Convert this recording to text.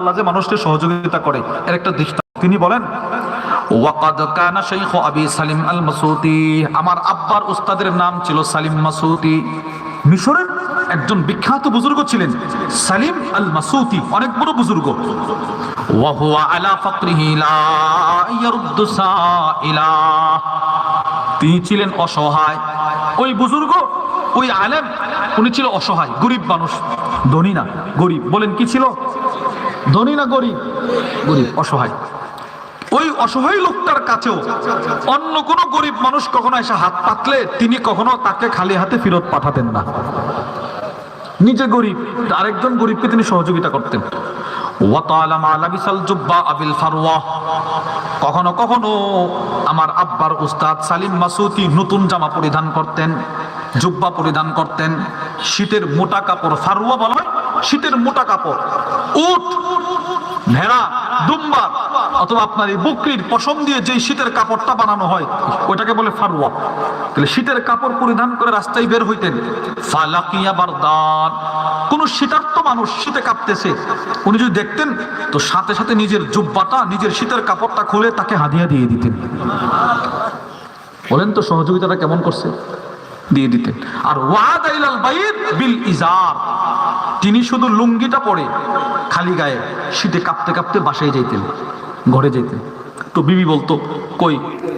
আল্লাহ মানুষকে সহযোগিতা করে, এর একটা দৃষ্টান্ত তিনি বলেন, ওয়াকাদ কানা শাইখু আবি সালিম আল মাসুদি আমার আব্বার উস্তাদের নাম ছিল সালিম মাসুদি মিশরের একজন বিখ্যাত বুজুর্গ ছিলেন, সালিম আল মাসুদি অনেক বড় বুজুর্গ। ওয়াহুয়া আলা ফাকরিহি লা ইয়ারুদ্দু সাইলা। তিনি ছিলেন অসহায়। ওই বুজুর্গ, ওই আলেম, উনি ছিল অসহায়, গরিব মানুষ, ধনী না, গরিব। বলেন, কি ছিল? ধনী না গরিব? গরিব, অসহায়। ওই অসহায় লোকটার কাছেও অন্য কোনো গরিব মানুষ কখনো এসে হাত পাতলে তিনি কখনো তাকে খালি হাতে ফেরত পাঠাতেন না। নিজে গরিব, আরেকজন গরিবকে তিনি সহযোগিতা করতেন। কখনো কখনো আমার আব্বার উস্তাদ সালিম মাসুতি নতুন জামা পরিধান করতেন, জুব্বা পরিধান করতেন। শীতের মোটা কাপড় ফারুয়া বলা হয়, শীতের মোটা কাপড়, উট ভেড়া দুম্বা অথবা আপনার এই বকরির পশম দিয়ে যে শীতের কাপড়টা বানানো হয়, ওইটাকে বলে ফারুয়া। তাহলে শীতের কাপড় পরিধান করে রাস্তায় বের হইতেন। কোন শীতার্থ মানুষ শীতে কাঁপতেছে। উনি যদি দেখতেন, তো সাথে সাথে নিজের জুব্বাটা, নিজের শীতের কাপড়টা খুলে তাকে হাদিয়া দিয়ে দিতেন। বলেন তো, সহযোগিতাটা কেমন করছে? দিয়ে দিতেন। আর ওয়াদ বিল ইজার। তিনি শুধু লুঙ্গিটা পরে খালি গায়ে শীতে কাঁপতে কাঁপতে বাসায় যেতেন ঘরে যেতেন তো বিবি বলতো, কই